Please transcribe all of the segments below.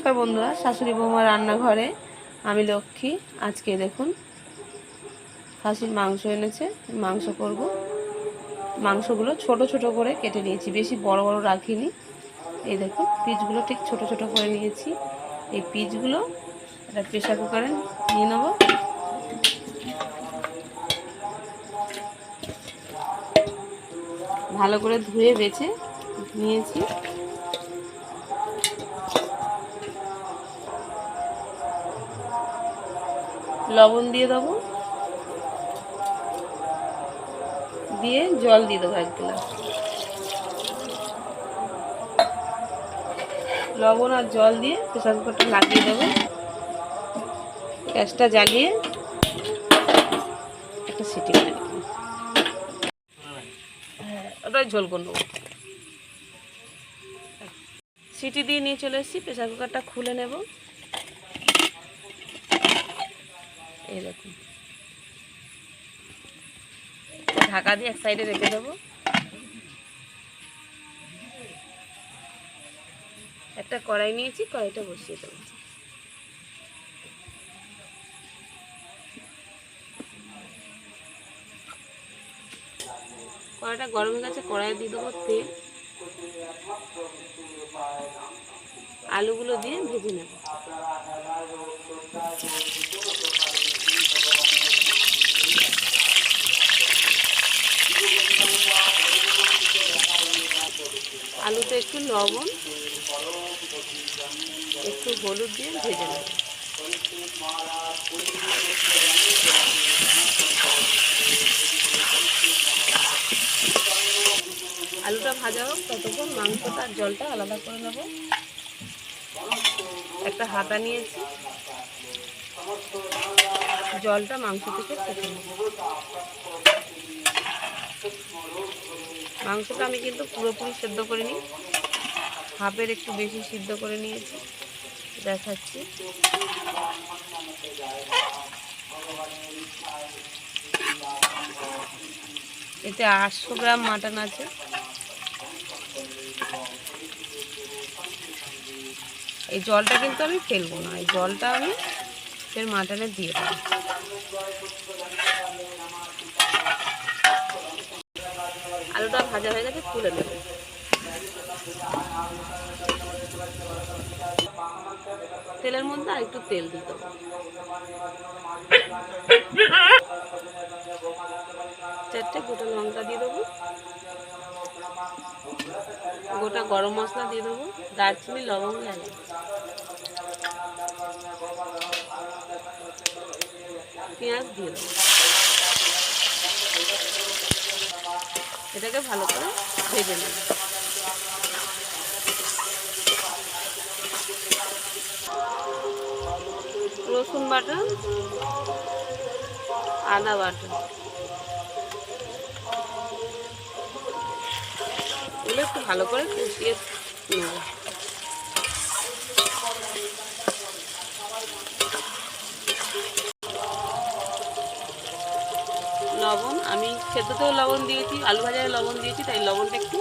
নমস্কার বন্ধুরা, শাশুড়ি বৌমা রান্নাঘরে আমি লক্ষ্মী। আজকে দেখুন, খাসির মাংস এনেছে, মাংস করব। মাংসগুলো ছোট ছোট করে কেটে নিয়েছি, বেশি বড় বড় রাখিনি। এই দেখুন পিসগুলো ঠিক ছোট ছোট করে নিয়েছি। এই পিসগুলো একটা প্রেশার কুকারে নিয়ে নেব। ভালো করে ধুয়ে বেছে নিয়েছি। লবণ দিয়ে দেবো। দিয়ে জল দিয়ে দেবো এক গ্লাস। লবণ আর জল দিয়ে প্রেসার কুকারটা লাগিয়ে দেবো। গ্যাসটা জ্বালিয়ে একটা সিটি মেরে দেবো হ্যাঁ ওটাই ঝোল করে নেব। সিটি দিয়ে নিয়ে চলে এসেছি প্রেসার কুকারটা খুলে নেব। দেখুন ঢাকা দিয়ে এক সাইডে রেখে দেবো। একটা কড়াই নিয়েছি, কড়াইটা বসিয়ে দেবো। কড়াইটা গরম হয়ে গেছে কড়াই দিয়ে দেবো তেল। আলুগুলো দিয়ে ভেজে নেব। আলুতে একটু লবণ, একটু হলুদ দিয়ে ভেজে নেব। আলুটা ভাজা হোক, ততক্ষণ মাংসটা আর জলটা আলাদা করে নেব। একটা হাতা নিয়েছি। জলটা মাংস থেকে ছেঁকে নেব। মাংসটা আমি কিন্তু পুরোপুরি সেদ্ধ করিনি হাফের একটু বেশি সিদ্ধ করে নিয়েছি। দেখাচ্ছি। এতে আটশো গ্রাম মাটন আছে। এই জলটা কিন্তু আমি ফেলব না। এই জলটা আমি ফের মাটনে দিয়ে দেবো। আলুটা ভাজা হয়ে গেছে, তুলে নেব। তেলের মধ্যে আর একটু তেল দেবো চারটে গোটা লঙ্কা দিয়ে দেবো। গোটা গরম মশলা দিয়ে দেবো। দারচিনি, লবঙ্গ পেঁয়াজ দিয়ে দেবো। এটাকে ভালো করে ভেজে নেব রসুন বাটা, আদা বাটা। এগুলো একটু ভালো করে কষিয়ে নেব। সেদ্ধতেও লবণ দিয়েছি, আলু ভাজায় লবণ দিয়েছি, তাই লবণটা একটু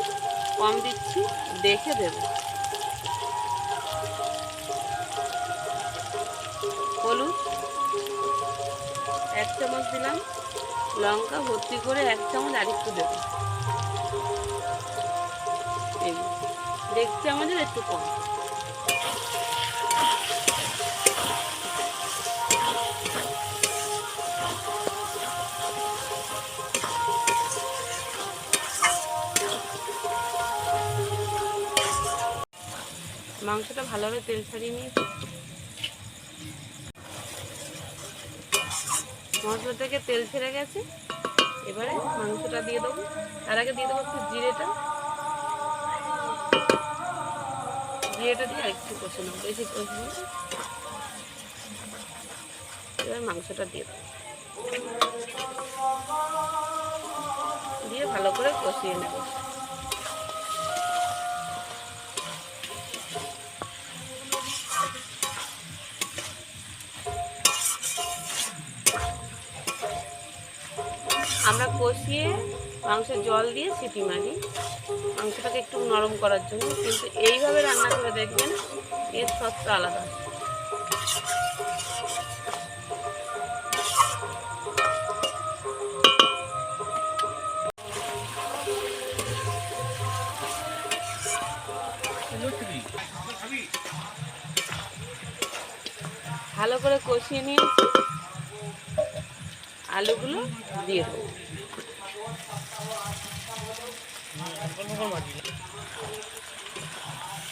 কম দিচ্ছি, দেখে দেব। হলুদ, এক চামচ দিলাম, লঙ্কা, ভর্তি করে এক চামচ আরেকটু দেবো। দেড় চামচের একটু কম। মাংসটা ভালোভাবে তেল ছাড়িয়ে নিয়েছি। মশলা থেকে তেল ছেড়ে গেছে। এবারে মাংসটা দিয়ে দেবো। তার আগে দিয়ে দেবো একটু জিরেটা। জিরেটা দিয়ে একটু কষে নেব, বেশি কষে নেব এবার মাংসটা দিয়ে দেবো। দিয়ে ভালো করে কষিয়ে নেব। আমরা কষিয়ে মাংসের জল দিয়ে সিটি মারি। মাংসটাকে একটু নরম করার জন্য। কিন্তু এইভাবে রান্না করে দেখবেন, এর সবটা আলাদা। ভালো করে কষিয়ে নিয়েছি। আলুগুলো দিয়ে দেবো।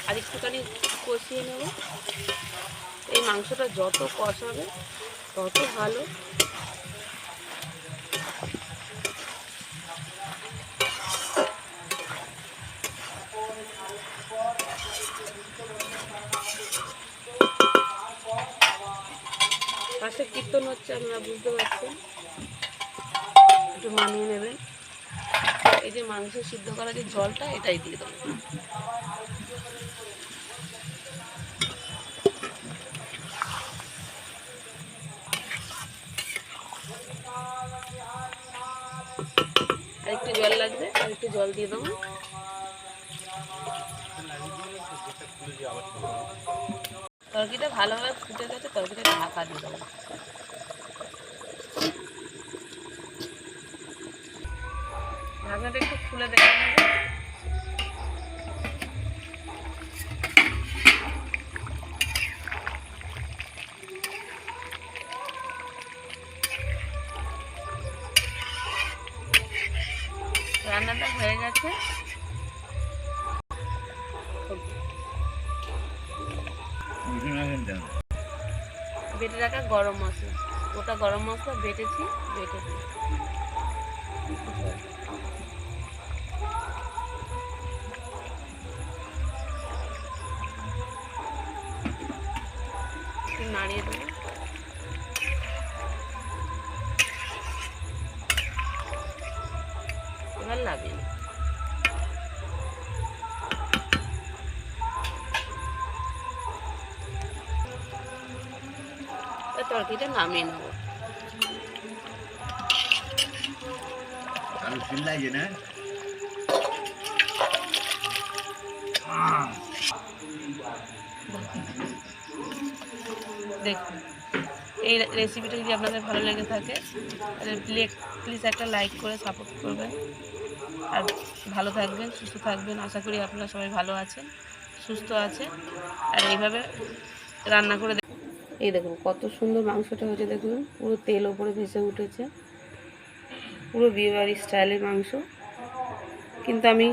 আর একটুখানি কষিয়ে নেব। এই মাংসটা যত কষাবে, তত ভালো। কীর্তন হচ্ছে, আপনারা বুঝতে পারছেন। একটু মানিয়ে নেবেন। এই যে মাংস সিদ্ধ করা যে জলটা, এটাই দিয়ে দেবো আর একটু জল লাগবে আর একটু জল দিয়ে দেবো। তরকিটা ভালোভাবে ফুটে গেছে তরকিটা ঢাকা দিয়ে দেবো। ঢাকনাটা একটু খুলে দেখে রান্নাটা হয়ে গেছে। বেটে রাখা গরম মশলা। গোটা গরম মশলা বেটেছি, বেটে দিই। একটু নাড়িয়ে দেবো এবার লাভিয়ে নেব। এবার তরকারিটা নামিয়ে দেখুন এই রেসিপিটা যদি আপনাদের ভালো লেগে থাকে, তাহলে প্লিজ একটা লাইক করে সাপোর্ট করবেন। আর ভালো থাকবেন, সুস্থ থাকবেন। আশা করি আপনারা সবাই ভালো আছেন, সুস্থ আছেন। আর এইভাবে রান্না করে এই দেখুন, কত সুন্দর মাংসটা হয়েছে, দেখুন। পুরো তেল ওপরে ভেসে উঠেছে। পুরো বিয়েবাড়ি স্টাইলের মাংস। কিন্তু আমি